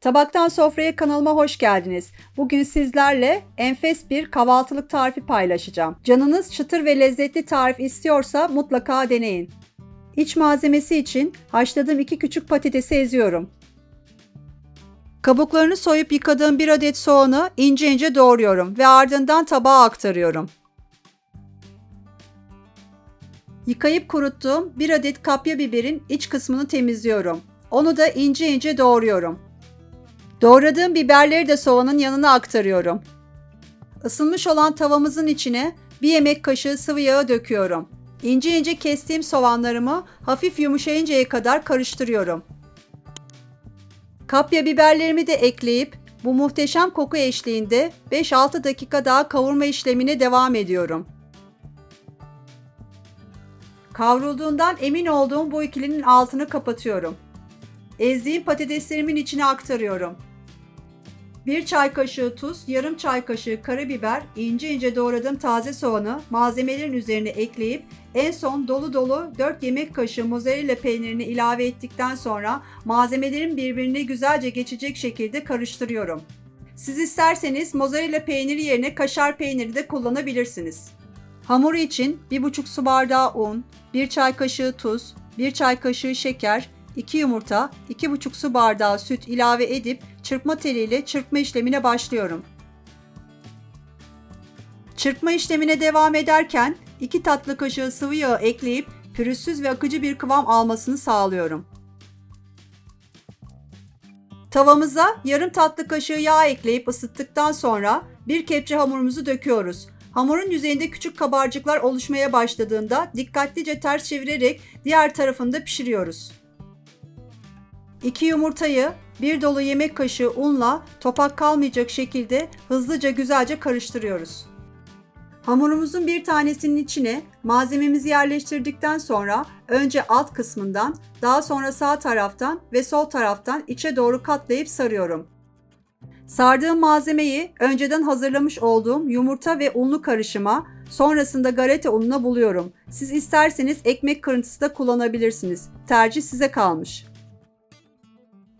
Tabaktan Sofraya kanalıma hoş geldiniz. Bugün sizlerle enfes bir kahvaltılık tarifi paylaşacağım. Canınız çıtır ve lezzetli tarif istiyorsa mutlaka deneyin. İç malzemesi için haşladığım iki küçük patatesi eziyorum. Kabuklarını soyup yıkadığım bir adet soğanı ince ince doğruyorum ve ardından tabağa aktarıyorum. Yıkayıp kuruttuğum bir adet kapya biberin iç kısmını temizliyorum. Onu da ince ince doğruyorum. Doğradığım biberleri de soğanın yanına aktarıyorum. Isınmış olan tavamızın içine bir yemek kaşığı sıvı yağı döküyorum. İnce ince kestiğim soğanlarımı hafif yumuşayıncaya kadar karıştırıyorum. Kapya biberlerimi de ekleyip bu muhteşem koku eşliğinde 5-6 dakika daha kavurma işlemine devam ediyorum. Kavrulduğundan emin olduğum bu ikilinin altını kapatıyorum. Ezdiğim patateslerimin içine aktarıyorum. 1 çay kaşığı tuz, yarım çay kaşığı karabiber, ince ince doğradığım taze soğanı malzemelerin üzerine ekleyip en son dolu dolu 4 yemek kaşığı mozzarella peynirini ilave ettikten sonra malzemelerin birbirine güzelce geçecek şekilde karıştırıyorum. Siz isterseniz mozzarella peyniri yerine kaşar peyniri de kullanabilirsiniz. Hamuru için 1,5 su bardağı un, 1 çay kaşığı tuz, 1 çay kaşığı şeker, 2 yumurta, 2,5 su bardağı süt ilave edip çırpma teliyle çırpma işlemine başlıyorum. Çırpma işlemine devam ederken 2 tatlı kaşığı sıvı yağı ekleyip pürüzsüz ve akıcı bir kıvam almasını sağlıyorum. Tavamıza yarım tatlı kaşığı yağ ekleyip ısıttıktan sonra bir kepçe hamurumuzu döküyoruz. Hamurun yüzeyinde küçük kabarcıklar oluşmaya başladığında dikkatlice ters çevirerek diğer tarafında pişiriyoruz. 2 yumurtayı bir dolu yemek kaşığı unla topak kalmayacak şekilde hızlıca güzelce karıştırıyoruz. Hamurumuzun bir tanesinin içine malzememizi yerleştirdikten sonra önce alt kısmından, daha sonra sağ taraftan ve sol taraftan içe doğru katlayıp sarıyorum. Sardığım malzemeyi önceden hazırlamış olduğum yumurta ve unlu karışıma, sonrasında galeta ununa buluyorum. Siz isterseniz ekmek kırıntısı da kullanabilirsiniz. Tercih size kalmış.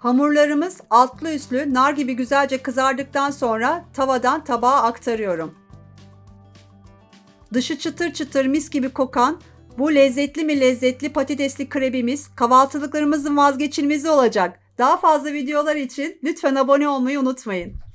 Hamurlarımız altlı üstlü nar gibi güzelce kızardıktan sonra tavadan tabağa aktarıyorum. Dışı çıtır çıtır mis gibi kokan bu lezzetli mi lezzetli patatesli krebimiz kahvaltılıklarımızın vazgeçilmezi olacak. Daha fazla videolar için lütfen abone olmayı unutmayın.